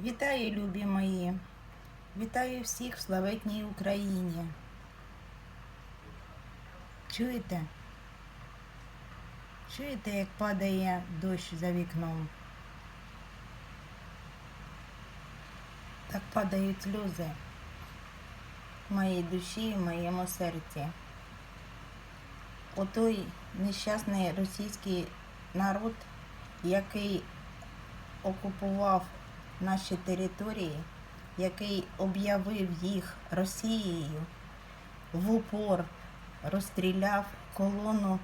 Вітаю, любі мої! Вітаю всіх в славетній Україні. Чуєте? Чуєте, як падає дощ за вікном? Так падають сльози в моїй душі, в моєму серці. Отой нещасний російський народ, який окупував наші території, який об'явив їх Росією, в упор розстріляв колону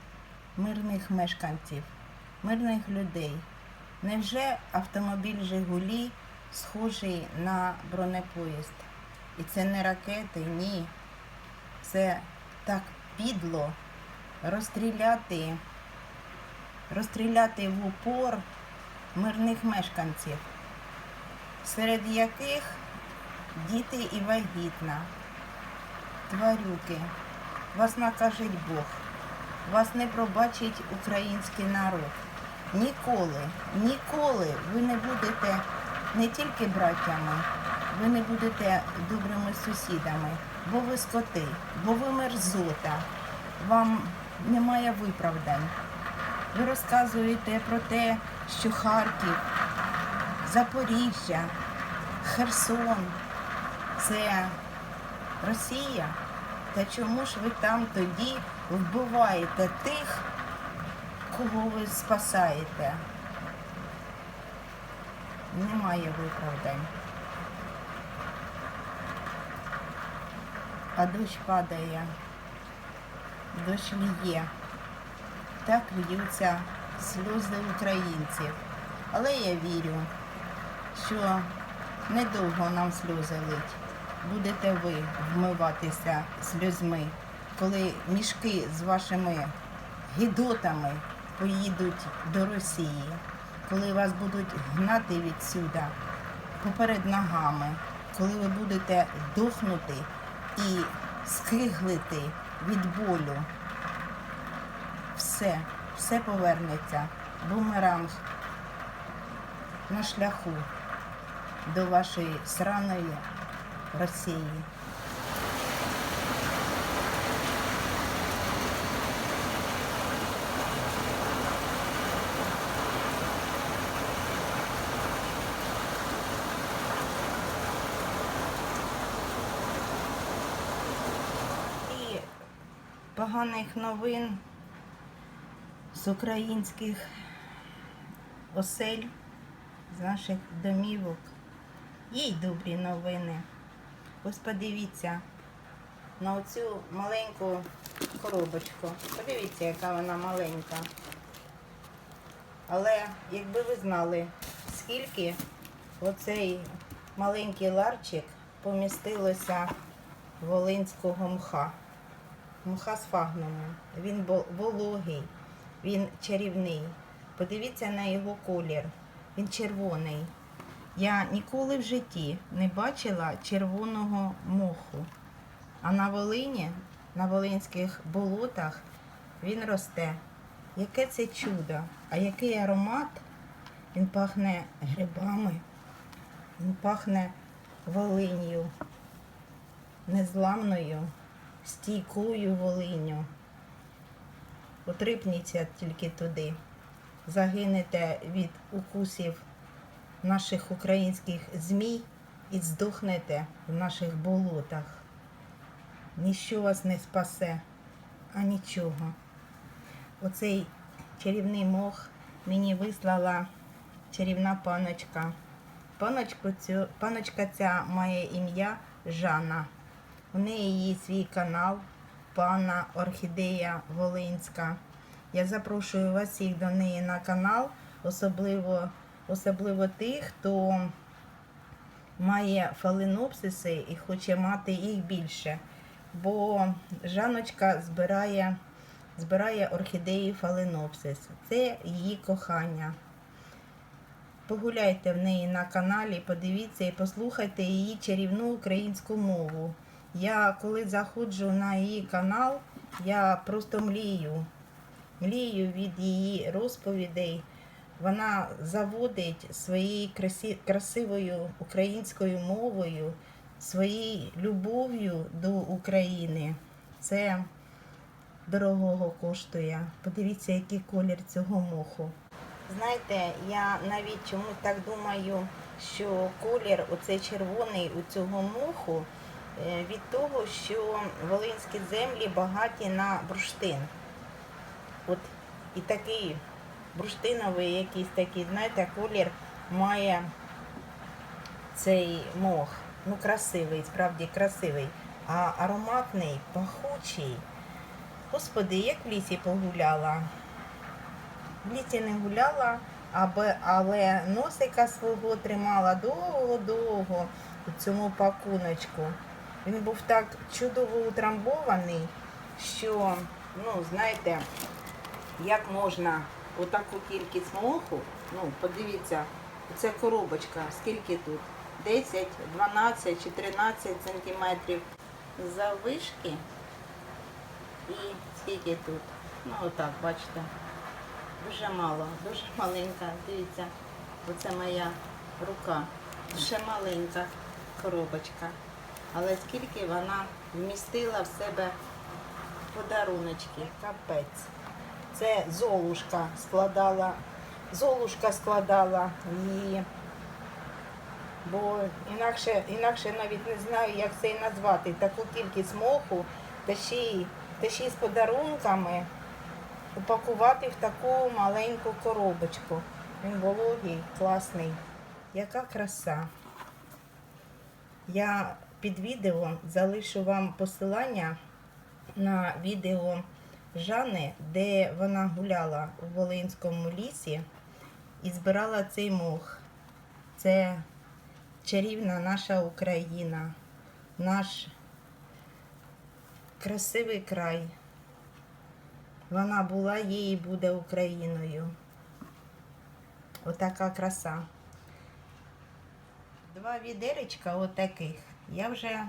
мирних мешканців, мирних людей. Невже автомобіль Жигулі схожий на бронепоїзд? І це не ракети, ні. Це так підло розстріляти, розстріляти в упор мирних мешканців, серед яких діти і вагітна, тварюки. Вас накажить Бог, вас не пробачить український народ. Ніколи, ніколи ви не будете не тільки браттями, ви не будете добрими сусідами, бо ви скоти, бо ви мерзота, вам немає виправдань. Ви розказуєте про те, що Харків, Запоріжжя, Херсон це Росія. Та чому ж ви там тоді вбиваєте тих, кого ви спасаєте? Немає виправдань. А дощ падає, дощ ліє. Так льються сльози українців. Але я вірю, що недовго нам сльози лить. Будете ви вмиватися сльозьми, коли мішки з вашими гідотами поїдуть до Росії, коли вас будуть гнати відсюди поперед ногами, коли ви будете дохнути і скиглити від болю. Все, все повернеться. Бумеранг на шляху до вашої сраної Росії. Поганих новин з українських осель, з наших домівок. Є добрі новини. Ось подивіться на оцю маленьку коробочку. Подивіться, яка вона маленька. Але якби ви знали, скільки оцей маленький ларчик помістилося волинського мха. Мха з фагнумом. Він вологий, він чарівний. Подивіться на його колір. Він червоний. Я ніколи в житті не бачила червоного моху. А на Волині, на волинських болотах, він росте. Яке це чудо, а який аромат? Він пахне грибами, він пахне волинью, незламною, стійкою волиню. Потрипніться тільки туди. Загинете від укусів наших українських змій і здохнете в наших болотах. Ніщо вас не спасе, а нічого. Оцей чарівний мох мені вислала чарівна паночка. Паночку цю, паночка ця має ім'я Жанна. У неї є свій канал Пана Орхідея Волинська. Я запрошую вас всіх до неї на канал, особливо, особливо тих, хто має фаленопсиси і хоче мати їх більше. Бо Жаночка збирає, збирає орхідеї фаленопсис. Це її кохання. Погуляйте в неї на каналі, подивіться і послухайте її чарівну українську мову. Я коли заходжу на її канал, я просто млію. Млію від її розповідей, вона заводить своєю красі, красивою українською мовою, своєю любов'ю до України. Це дорогого коштує. Подивіться, який колір цього моху. Знаєте, я навіть чомусь так думаю, що колір, оцей червоний у цього моху, е, від того, що волинські землі багаті на бурштин. От і такий бурштиновий якийсь такий, знаєте, колір має цей мох. Ну, красивий, справді красивий, а ароматний, пахучий. Господи, як в лісі погуляла. В лісі не гуляла, але носика свого тримала довго-довго у цьому пакуночку. Він був так чудово утрамбований, що, ну, знаєте, як можна отаку кількість моху, ну, подивіться, це коробочка, скільки тут? 10, 12 чи 13 сантиметрів заввишки. І скільки тут? Ну, отак, бачите. Дуже мало, дуже маленька. Дивіться, оце моя рука. Ще маленька коробочка. Але скільки вона вмістила в себе подаруночки. Капець. Це золушка складала. Золушка складала її. Бо інакше, інакше навіть не знаю, як це і назвати. Таку кількість моху та ще й, та ще й з подарунками упакувати в таку маленьку коробочку. Він вологий, класний. Яка краса. Я під відео залишу вам посилання на відео Жани, де вона гуляла у Волинському лісі і збирала цей мох. Це чарівна наша Україна, наш красивий край. Вона була, є і буде Україною. Отака краса. Два відеречка отаких я вже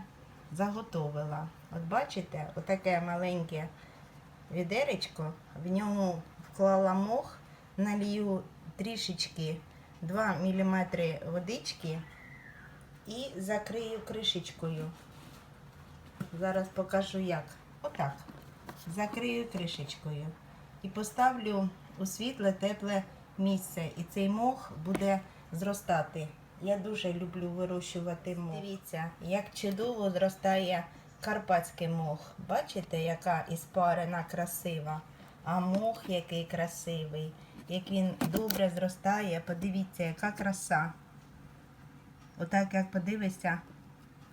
заготовила. От бачите, отаке маленьке відеречко, в ньому вклала мох, налью трішечки 2 мм водички і закрию кришечкою. Зараз покажу як. Отак. Закрию кришечкою. І поставлю у світле, тепле місце. І цей мох буде зростати. Я дуже люблю вирощувати мох. Дивіться, як чудово зростає карпатський мох. Бачите, яка іспарена красива. А мох який красивий. Як він добре зростає, подивіться, яка краса. Отак, як подивишся,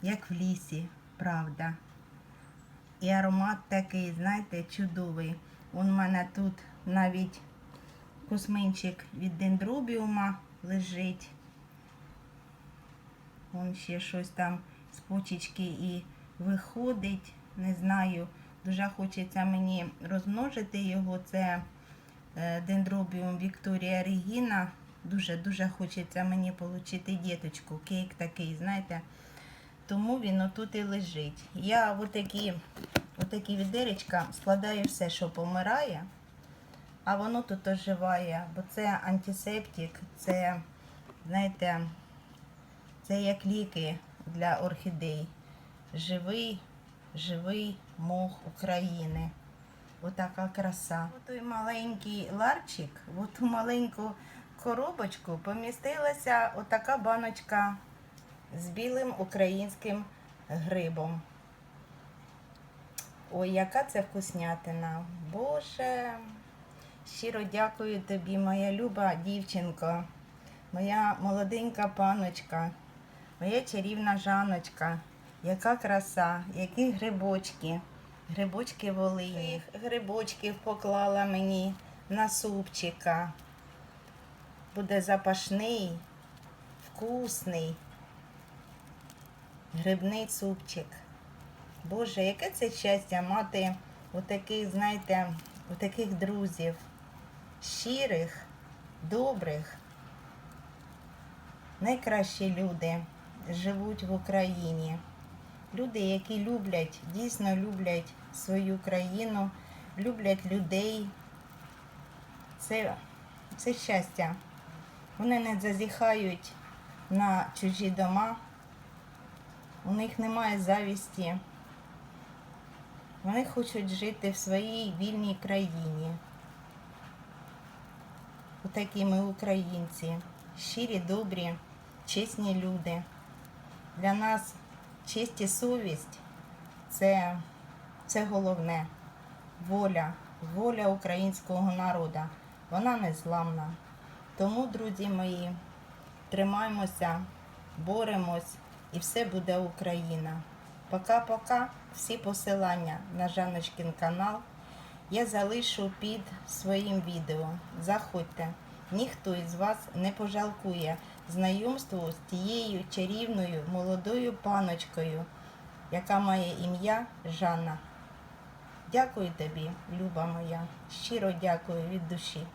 як в лісі, правда. І аромат такий, знаєте, чудовий. Он у мене тут навіть косминчик від дендробіума лежить. Вон ще щось там з почечки і виходить. Не знаю. Дуже хочеться мені розмножити його. Це е, дендробіум Вікторія Регіна. Дуже-дуже хочеться мені отримати діточку. Кейк такий, знаєте. Тому він отут і лежить. Я отакі, отакі відеречка складаю все, що помирає, а воно тут оживає, бо це антисептик, це, знаєте, це як ліки для орхідей. Живий, живий мох України. Отака краса. Той маленький ларчик, в ту маленьку коробочку помістилася отака баночка з білим українським грибом. Ой, яка це вкуснятина. Боже, щиро дякую тобі, моя люба дівчинко, моя молоденька паночка, моя чарівна Жаночка. Яка краса, які грибочки, грибочки волині. Грибочків поклала мені на супчика. Буде запашний, вкусний. Грибний супчик. Боже, яке це щастя мати отаких, знаєте, отаких друзів, щирих, добрих. Найкращі люди живуть в Україні. Люди, які люблять, дійсно люблять свою країну, люблять людей. Це, це щастя. Вони не зазіхають на чужі дома. У них немає завісті. Вони хочуть жити в своїй вільній країні. Отакі ми українці, щирі, добрі, чесні люди. Для нас честь і совість це, це головне. Воля, воля українського народу. Вона незламна. Тому, друзі мої, тримаємося, боремось і все буде Україна. Пока-пока. Всі посилання на Жаночкин канал я залишу під своїм відео. Заходьте. Ніхто із вас не пожалкує знайомству з тією чарівною молодою паночкою, яка має ім'я Жанна. Дякую тобі, люба моя. Щиро дякую від душі.